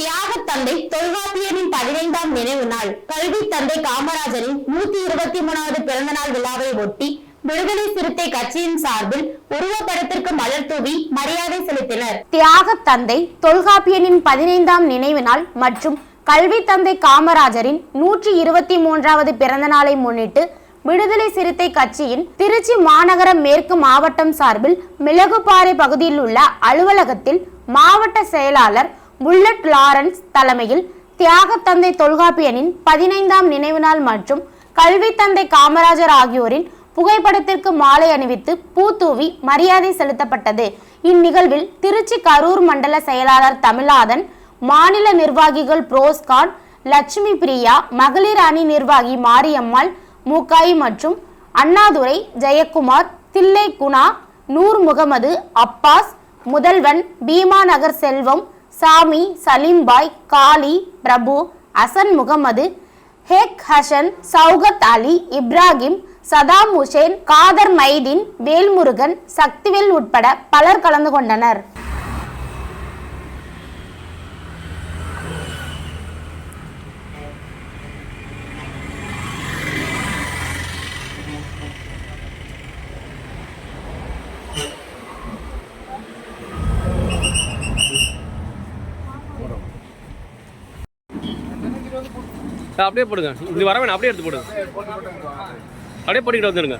தியாக தந்தை தொல்காப்பியரின் பதினைந்தாம் நினைவு நாள். கல்வி தந்தை காமராஜரின் நூத்தி இருபத்தி மூணாவது பிறந்த நாள் விழாவை ஒட்டி விடுதலை சிறுத்தை கட்சியின் சார்பில் உருவப்படத்திற்கு மலர் தூவி மரியாதை செலுத்தினர். தியாக தந்தை தொல்காப்பியனின் பதினைந்தாம் நினைவு நாள் மற்றும் கல்வி தந்தை காமராஜரின் நூற்றி இருபத்தி மூன்றாவது பிறந்த நாளை முன்னிட்டு விடுதலை சிறுத்தை கட்சியின் திருச்சி மாநகர மேற்கு மாவட்டம் சார்பில் மிளகுப்பாறை பகுதியில் உள்ள அலுவலகத்தில் மாவட்ட செயலாளர் புல்லட் லாரன்ஸ் தலைமையில் தியாக தந்தை தொல்காப்பியனின் பதினைந்தாம் நினைவு நாள் மற்றும் கல்வி தந்தை காமராஜர் ஆகியோரின் புகைப்படத்திற்கு மாலை அணிவித்து பூத்தூவி மரியாதை செலுத்தப்பட்டது. இந்நிகழ்வில் திருச்சி கரூர் மண்டல செயலாளர் தமிழாதன் மாநில நிர்வாகிகள் புரோஸ்கான் லட்சுமி பிரியா மகளிர் அணி நிர்வாகி மாரியம்மாள் மூக்காய் மற்றும் அண்ணாதுரை ஜெயக்குமார் தில்லை குணா நூர் முகமது அப்பாஸ் முதல்வன் பீமா நகர் செல்வம் சாமி சலீம்பாய் காளி பிரபு அசன் முகமது ஹேக் ஹசன் சௌகத் அலி இப்ராஹிம் சதாம் ஹுசேன் காதர் மைதீன் வேல்முருகன் சக்திவேல் உட்பட பலர் கலந்து கொண்டனர். அப்படியே போடுங்க. இது வர வேணாம் அப்படியே எடுத்து போடுங்க. அப்படியே போட்டுக்கிட்டு வந்துடுங்க